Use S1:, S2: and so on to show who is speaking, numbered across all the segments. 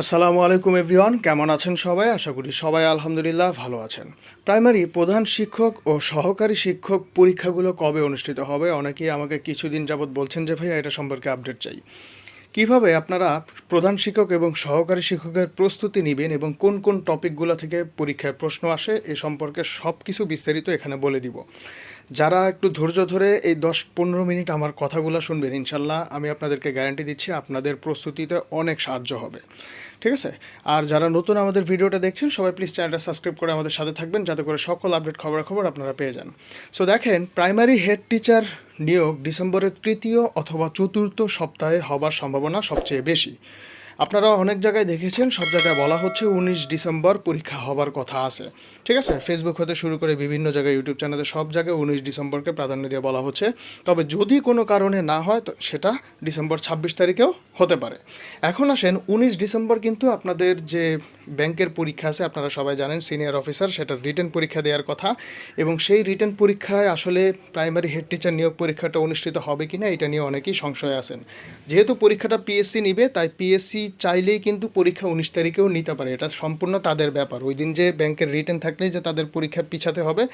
S1: আসসালামু আলাইকুম এভরিওয়ান, কেমন আছেন সবাই? আশা করি সবাই আলহামদুলিল্লাহ ভালো আছেন। প্রাইমারি প্রধান শিক্ষক ও সহকারী শিক্ষক পরীক্ষাগুলো কবে অনুষ্ঠিত হবে? অনেকেই আমাকে কিছুদিন যাবৎ বলছেন যে, ভাইয়া, এটা সম্পর্কে আপডেট চাই। কীভাবে আপনারা প্রধান শিক্ষক এবং সহকারী শিক্ষকের প্রস্তুতি নেবেন এবং কোন কোন টপিকগুলো থেকে পরীক্ষার প্রশ্ন আসে, এ সম্পর্কে সব কিছু বিস্তারিত এখানে বলে দিব। যারা একটু ধৈর্য ধরে এই দশ পনেরো মিনিট আমার কথাগুলো শুনবেন, ইনশাল্লাহ আমি আপনাদেরকে গ্যারান্টি দিচ্ছি আপনাদের প্রস্তুতিতে অনেক সাহায্য হবে। ঠিক আছে? আর যারা নতুন আমাদের ভিডিওটা দেখছেন, সবাই প্লিজ চ্যানেলটা সাবস্ক্রাইব করে আমাদের সাথে থাকবেন, যাতে করে সকল আপডেট খবরাখবর আপনারা পেয়ে যান। সো দেখেন প্রাইমারি হেড টিচার নিয়োগ ডিসেম্বরের তৃতীয় অথবা চতুর্থ সপ্তাহে হবার সম্ভাবনা সবচেয়ে বেশি। আপনারা অনেক জায়গায় দেখেছেন, সব জায়গায় বলা হচ্ছে উনিশ ডিসেম্বর পরীক্ষা হবার কথা আছে। ঠিক আছে? ফেসবুক হতে শুরু করে বিভিন্ন জায়গায় ইউটিউব চ্যানেলে সব জায়গায় উনিশ ডিসেম্বরকে প্রাধান্য দিয়ে বলা হচ্ছে। তবে যদি কোনো কারণে না হয়, তো সেটা ডিসেম্বর ছাব্বিশ তারিখেও হতে পারে। এখন আসেন, উনিশ ডিসেম্বর কিন্তু আপনাদের যে ব্যাংকের পরীক্ষা আছে, আপনারা সবাই জানেন সিনিয়র অফিসার সেটা রিটার্ন পরীক্ষা দেওয়ার কথা। এবং সেই রিটার্ন পরীক্ষায় আসলে প্রাইমারি হেড টিচার নিয়োগ পরীক্ষাটা অনুষ্ঠিত হবে কিনা, এটা নিয়ে অনেকেই সংশয় আছেন। যেহেতু পরীক্ষাটা পিএসসি নিবে, তাই পিএসসি চাইলেই কিন্তু পরীক্ষা উনিশ তারিখেও নিতে পারে। এটা সম্পূর্ণ তাদের ব্যাপার। ওই দিন যে ব্যাংকের রিটার্ন থাকলেই যে তাদের পরীক্ষা পিছাতে হবে,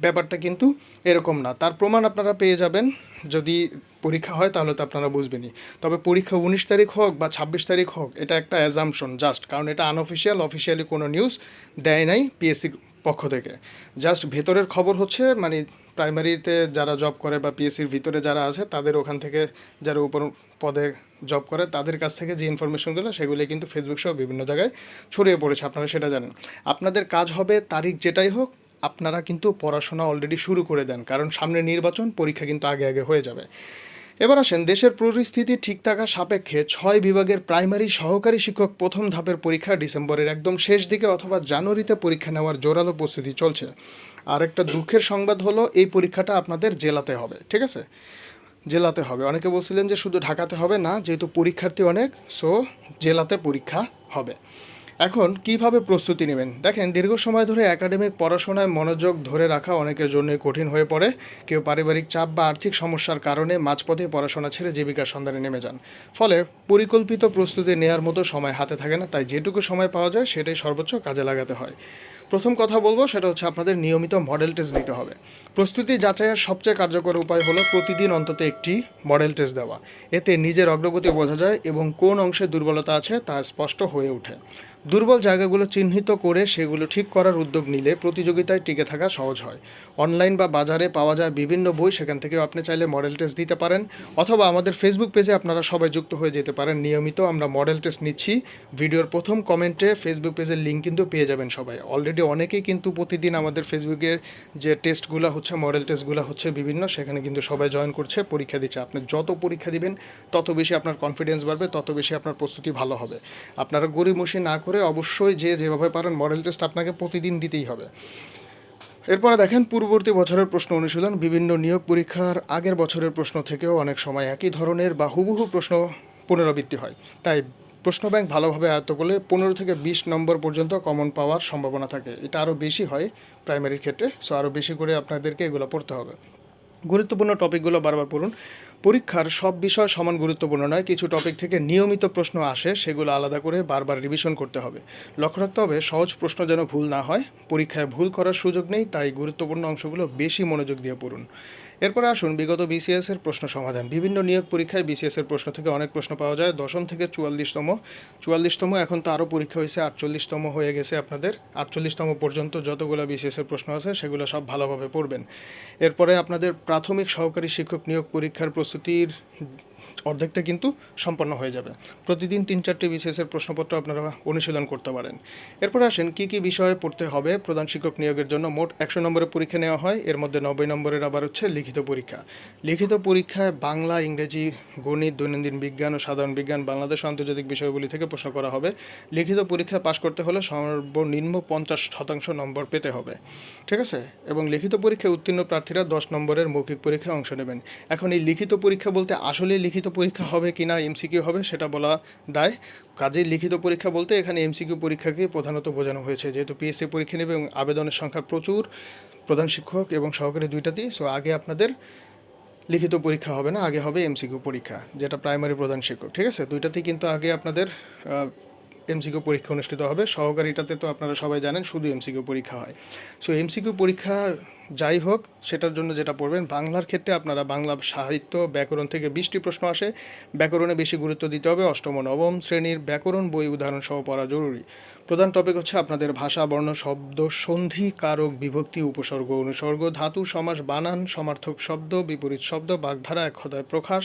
S1: ব্যাপারটা কিন্তু এরকম না। তার প্রমাণ আপনারা পেয়ে যাবেন। যদি পরীক্ষা হয় তাহলে তো আপনারা বুঝবেনই। তবে পরীক্ষা উনিশ তারিখ হোক বা ছাব্বিশ তারিখ হোক, এটা একটা অ্যাজামশন জাস্ট কারণ এটা আনঅফিসিয়াল অফিসিয়ালি কোনো নিউজ দেয় নাই পিএসসি পক্ষ থেকে। জাস্ট ভেতরের খবর হচ্ছে মানে প্রাইমারিতে যারা জব করে বা পিএসসির ভিতরে যারা আছে, তাদের ওখান থেকে যারা উপর পদে জব করে, তাদের কাছ থেকে যে ইনফরমেশনগুলো সেগুলি কিন্তু ফেসবুক সহ বিভিন্ন জায়গায় ছড়িয়ে পড়েছে। আপনারা সেটা জানেন। আপনাদের কাজ হবে তারিখ যেটাই হোক আপনারা কিন্তু পড়াশোনা অলরেডি শুরু করে দেন, কারণ সামনে নির্বাচন, পরীক্ষা কিন্তু আগে আগে হয়ে যাবে। এবার আসেন, দেশের পরিস্থিতি ঠিক থাকা সাপেক্ষে ছয় বিভাগের প্রাইমারি সহকারী শিক্ষক প্রথম ধাপের পরীক্ষা ডিসেম্বরের একদম শেষ দিকে অথবা জানুয়ারিতে পরীক্ষা নেওয়ার জোরালো প্রস্তুতি চলছে। আর একটা দুঃখের সংবাদ হলো, এই পরীক্ষাটা আপনাদের জেলাতে হবে, ঠিক আছে? জেলাতে হবে। অনেকে বলছিলেন যে শুধু ঢাকাতে হবে না, যেহেতু পরীক্ষার্থী অনেক সো জেলাতে পরীক্ষা হবে। এখন কীভাবে প্রস্তুতি নেবেন? দেখেন, দীর্ঘ সময় ধরে একাডেমিক পড়াশোনায় মনোযোগ ধরে রাখা অনেকের জন্য কঠিন হয়ে পড়ে। কেউ পারিবারিক চাপ বা আর্থিক সমস্যার কারণে মাঝপথে পড়াশোনা ছেড়ে জীবিকার সন্ধানে নেমে যান। ফলে পরিকল্পিত প্রস্তুতি নেওয়ার মতো সময় হাতে থাকে না, তাই যেটুকু সময় পাওয়া যায় সেটাই সর্বোচ্চ কাজে লাগাতে হয়। প্রথম কথা বলব সেটা হচ্ছে আপনাদের নিয়মিত মডেল টেস্ট দিতে হবে। প্রস্তুতি যাচাইয়ের সবচেয়ে কার্যকর উপায় হলো প্রতিদিন অন্তত একটি মডেল টেস্ট দেওয়া। এতে নিজের অগ্রগতি বোঝা যায় এবং কোন অংশে দুর্বলতা আছে তা স্পষ্ট হয়ে ওঠে। দুর্বল জায়গাগুলো চিহ্নিত করে সেগুলো ঠিক করার উদ্যোগ নিলে প্রতিযোগিতায় টিকে থাকা সহজ হয়। অনলাইন বা বাজারে পাওয়া যায় বিভিন্ন বই, সেখান থেকেও আপনি চাইলে মডেল টেস্ট দিতে পারেন। অথবা আমাদের ফেসবুক পেজে আপনারা সবাই যুক্ত হয়ে যেতে পারেন। নিয়মিত আমরা মডেল টেস্ট নিচ্ছি। ভিডিওর প্রথম কমেন্টে ফেসবুক পেজের লিঙ্ক কিন্তু পেয়ে যাবেন সবাই। অলরেডি অনেকেই কিন্তু প্রতিদিন আমাদের ফেসবুকের যে টেস্টগুলো হচ্ছে মডেল টেস্টগুলো হচ্ছে বিভিন্ন, সেখানে কিন্তু সবাই জয়েন করছে, পরীক্ষা দিচ্ছে। আপনি যত পরীক্ষা দিবেন, তত বেশি আপনার কনফিডেন্স বাড়বে, তত বেশি আপনার প্রস্তুতি ভালো হবে। আপনারা গরিমসি না করে অবশ্যই যে যেভাবে পারেন মডেল টেস্ট আপনাকে প্রতিদিন দিতেই হবে। এরপরে দেখেন, পূর্ববর্তী বছরের প্রশ্ন অনুশীলন, বিভিন্ন নিয়োগ পরীক্ষার আগের বছরের প্রশ্ন থেকেও অনেক সময় একই ধরনের বা হুবহু প্রশ্ন পুনরাবৃত্তি হয়। তাই প্রশ্ন ব্যাংক ভালোভাবে আয়ত্ত করলে পনেরো থেকে বিশ নম্বর পর্যন্ত কমন পাওয়ার সম্ভাবনা থাকে। এটা আরও বেশি হয় প্রাইমারির ক্ষেত্রে সো আরও বেশি করে আপনাদেরকে এগুলো পড়তে হবে। গুরুত্বপূর্ণ টপিকগুলো বারবার পড়ুন। পরীক্ষার সব বিষয় সমান গুরুত্বপূর্ণ নয়, কিছু টপিক থেকে নিয়মিত প্রশ্ন আসে, সেগুলো আলাদা করে বারবার রিভিশন করতে হবে। লক্ষ্য রাখতে হবে, সহজ প্রশ্ন যেন ভুল না হয়। পরীক্ষায় ভুল করার সুযোগ নেই, তাই গুরুত্বপূর্ণ অংশগুলো বেশি মনোযোগ দিয়ে পড়ুন। এরপরে আসুন বিগত বিসিএস এর প্রশ্ন সমাধান। বিভিন্ন নিয়োগ পরীক্ষায় বিসিএস এর প্রশ্ন থেকে অনেক প্রশ্ন পাওয়া যায়। দশম থেকে চুয়াল্লিশতম। চুয়াল্লিশতম এখন তো আরও পরীক্ষা হয়েছে, আটচল্লিশতম হয়ে গেছে আপনাদের। আটচল্লিশতম পর্যন্ত যতগুলো বিসিএস এর প্রশ্ন আছে, সেগুলো সব ভালোভাবে পড়বেন। এরপরে আপনাদের প্রাথমিক সহকারী শিক্ষক নিয়োগ পরীক্ষার প্রস্তুতির অর্ধেকটা কিন্তু সম্পন্ন হয়ে যাবে। প্রতিদিন তিন চারটি বিশেষের প্রশ্নপত্র আপনারা অনুশীলন করতে পারেন। এরপর আসেন, কী কী বিষয়ে পড়তে হবে? প্রধান শিক্ষক নিয়োগের জন্য মোট একশো নম্বরের পরীক্ষা নেওয়া হয়। এর মধ্যে নব্বই নম্বরের আবার হচ্ছে লিখিত পরীক্ষা। লিখিত পরীক্ষায় বাংলা, ইংরেজি, গণিত, দৈনন্দিন বিজ্ঞান ও সাধারণ বিজ্ঞান, বাংলাদেশ আন্তর্জাতিক বিষয়গুলি থেকে প্রশ্ন করা হবে। লিখিত পরীক্ষা পাশ করতে হলে সর্বনিম্ন পঞ্চাশ শতাংশ নম্বর পেতে হবে। ঠিক আছে? এবং লিখিত পরীক্ষায় উত্তীর্ণ প্রার্থীরা দশ নম্বরের মৌখিক পরীক্ষায় অংশ নেবেন। এখন এই লিখিত পরীক্ষা বলতে আসলে লিখিত পরীক্ষা হবে কি না এমসিকিউ হবে সেটা বলা দায়। কাজে লিখিত পরীক্ষা বলতে এখানে এমসিকিউ পরীক্ষাকে প্রধানত বোঝানো হয়েছে। যেহেতু পিএসসি পরীক্ষা নেবে এবং আবেদনের সংখ্যা প্রচুর, প্রধান শিক্ষক এবং সহকারী দুইটাতেই সো আগে আপনাদের লিখিত পরীক্ষা হবে না, আগে হবে এমসিকিউ পরীক্ষা, যেটা প্রাইমারি প্রধান শিক্ষক, ঠিক আছে? দুইটাতেই কিন্তু আগে আপনাদের এমসিকিউ পরীক্ষা অনুষ্ঠিত হবে। সহকারীটাতে তো আপনারা সবাই জানেন, শুধু এমসিকিউ পরীক্ষা হয়। সো এমসিকিউ পরীক্ষা যাই হোক, সেটার জন্য যেটা পড়বেন, বাংলার ক্ষেত্রে আপনারা বাংলা সাহিত্য ব্যাকরণ থেকে বিশটি প্রশ্ন আসে। ব্যাকরণে বেশি গুরুত্ব দিতে হবে, অষ্টম, নবম শ্রেণির ব্যাকরণ বই উদাহরণ সহ পড়া জরুরি। প্রধান টপিক হচ্ছে আপনাদের ভাষা, বর্ণ, শব্দ, সন্ধি, কারক, বিভক্তি, উপসর্গ, অনুসর্গ, ধাতু, সমাস, বানান, সমার্থক শব্দ, বিপরীত শব্দ, বাগধারা এক প্রকাশ,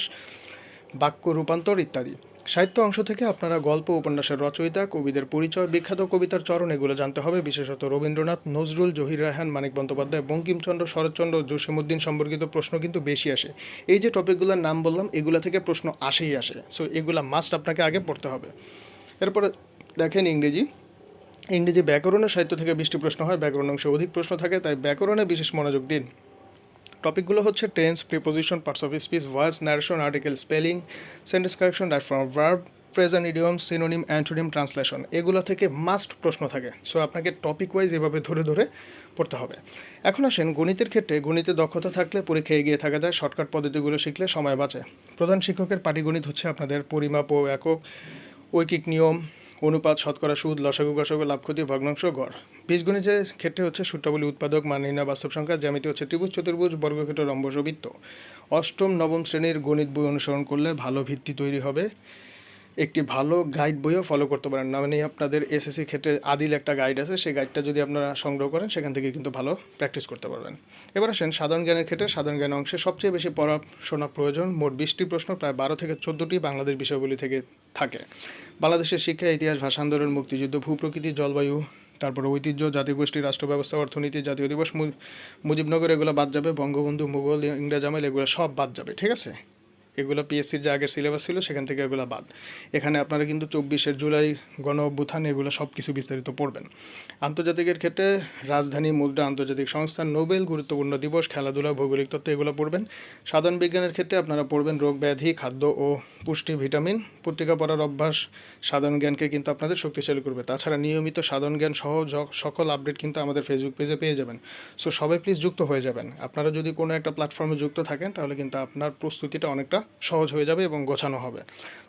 S1: বাক্য, রূপান্তর ইত্যাদি। সাহিত্য অংশ থেকে আপনারা গল্প, উপন্যাসের রচয়িতা, কবিদের পরিচয়, বিখ্যাত কবিতার চরণ এগুলো জানতে হবে। বিশেষত রবীন্দ্রনাথ, নজরুল, জহির রায়হান, মানিক বন্দ্যোপাধ্যায়, বঙ্কিমচন্দ্র, শরৎচন্দ্র, জসীমউদ্দিন সম্পর্কিত প্রশ্ন কিন্তু বেশি আসে। এই যে টপিকগুলোর নাম বললাম, এগুলো থেকে প্রশ্ন আসেই আসে। সো এগুলা মাস্ট আপনাকে আগে পড়তে হবে। এরপরে দেখেন ইংরেজি। ইংরেজি ব্যাকরণ ও সাহিত্য থেকে বৃষ্টি প্রশ্ন হয়। ব্যাকরণ অংশে অধিক প্রশ্ন থাকে, তাই ব্যাকরণে বিশেষ মনোযোগ দিন। টপিকগুলো হচ্ছে tense preposition parts of speech voice narration article spelling sentence correction right from verb present idiom synonym antonym translation এগুলো থেকে মাস্ট প্রশ্ন থাকে। সো আপনাকে টপিক ওয়াইজ এভাবে ধরে ধরে পড়তে হবে। এখন আসেন গণিতের ক্ষেত্রে। গণিতে দক্ষতা থাকলে পরীক্ষায় এগিয়ে থাকা যায়। শর্টকাট পদ্ধতিগুলো শিখলে সময় বাঁচে। প্রধান শিক্ষকের পাটিগণিত হচ্ছে আপনাদের পরিমাপ ও একক, ঐকিক নিয়ম অনুপাত শতকরা সুদ, লসাগু, গসাগু, লাভ, ক্ষতি, ভগ্নাংশ, গড়। বীজগণিতের ক্ষেত্রে হচ্ছে সূত্রাবলী উৎপাদক, মান নির্ণয়, বাস্তব সংখ্যা, জ্যামিতি হচ্ছে ত্রিভুজ, চতুর্ভুজ, বর্গক্ষেত্র রম্বস বৃত্ত অষ্টম, নবম শ্রেণির গণিত বই অনুসরণ করলে ভালো ভিত্তি তৈরি হবে। একটি ভালো গাইড বইও ফলো করতে পারেন। না মানে আপনাদের এসএসসি ক্ষেত্রে আদিল একটা গাইড আছে, সেই গাইডটা যদি আপনারা সংগ্রহ করেন, সেখান থেকে কিন্তু ভালো প্র্যাকটিস করতে পারবেন। এবার আসেন সাধারণ জ্ঞানের ক্ষেত্রে সাধারণ জ্ঞান অংশে সবচেয়ে বেশি পড়াশোনা প্রয়োজন। মোট বিশটি প্রশ্ন, প্রায় বারো থেকে চোদ্দোটি বাংলাদেশ বিষয়গুলি থেকে থাকে। বাংলাদেশের শিক্ষা, ইতিহাস, ভাষা আন্দোলন, মুক্তিযুদ্ধ ভূপ্রকৃতি জলবায়ু, তারপর ঐতিহ্য জাতিগোষ্ঠী রাষ্ট্র ব্যবস্থা, অর্থনীতি, জাতীয় দিবস মুজিবনগর, এগুলো বাদ যাবে, বঙ্গবন্ধু, মুঘল, ইংরেজ আমল, এগুলো সব বাদ যাবে, ঠিক আছে? এগুলো পিএসসির যে আগের সিলেবাস ছিল, সেখান থেকে এগুলো বাদ। এখানে আপনারা কিন্তু চব্বিশের জুলাই গণ অভ্যুত্থান এগুলো সব কিছু বিস্তারিত পড়বেন। আন্তর্জাতিকের ক্ষেত্রে রাজধানী মুদ্রা আন্তর্জাতিক সংস্থা নোবেল গুরুত্বপূর্ণ দিবস, খেলাধুলা, ভৌগোলিক তত্ত্ব এগুলো পড়বেন। সাধারণ বিজ্ঞানের ক্ষেত্রে আপনারা পড়বেন রোগ ব্যাধি, খাদ্য ও পুষ্টি ভিটামিন। পত্রিকা পড়ার অভ্যাস সাধারণ জ্ঞানকে কিন্তু আপনাদের শক্তিশালী করবে। তাছাড়া নিয়মিত সাধারণ জ্ঞান সহ সকল আপডেট কিন্তু আমাদের ফেসবুক পেজে পেয়ে যাবেন। সো সবাই প্লিজ যুক্ত হয়ে যাবেন। আপনারা যদি কোনো একটা প্ল্যাটফর্মে যুক্ত থাকেন, তাহলে কিন্তু আপনার প্রস্তুতিটা অনেকটা সহজ হয়ে যাবে এবং গোছানো হবে।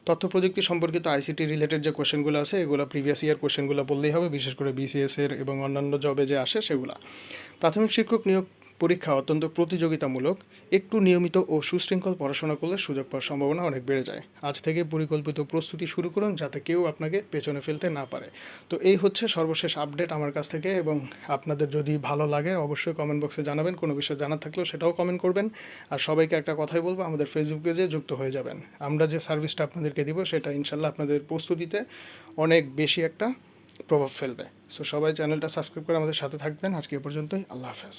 S1: তথ্য প্রযুক্তি সম্পর্কিত আইসিটি রিলেটেড যে কোশ্চেনগুলো আছে, এগুলো প্রিভিয়াস ইয়ার কোশ্চেনগুলো বললেই হবে, বিশেষ করে বিসিএস এর এবং অন্যান্য জবে যে আসে সেগুলো। প্রাথমিক শিক্ষক নিয়োগ পরীক্ষা অত্যন্ত প্রতিযোগিতামূলক, একটু নিয়মিত ও সুশৃঙ্খল পড়াশোনা করলে সুযোগ পাওয়ার সম্ভাবনা অনেক বেড়ে যায়। আজ থেকে পরিকল্পিত প্রস্তুতি শুরু করুন যাতে কেউ আপনাকে পেছনে ফেলতে না পারে। তো এই হচ্ছে সর্বশেষ আপডেট আমার কাছ থেকে এবং আপনাদের যদি ভালো লাগে অবশ্যই কমেন্ট বক্সে জানাবেন, কোনো বিষয় জানার থাকলেও সেটাও কমেন্ট করবেন। আর সবাইকে একটা কথাই বলব, আমাদের ফেসবুক পেজে যুক্ত হয়ে যাবেন। আমরা যে সার্ভিসটা আপনাদেরকে দিব সেটা ইনশাল্লাহ আপনাদের প্রস্তুতিতে অনেক বেশি একটা প্রভাব ফেলবে। সো সবাই চ্যানেলটা সাবস্ক্রাইব করে আমাদের সাথে থাকবেন। আজকে এ পর্যন্তই। আল্লাহ হাফেজ।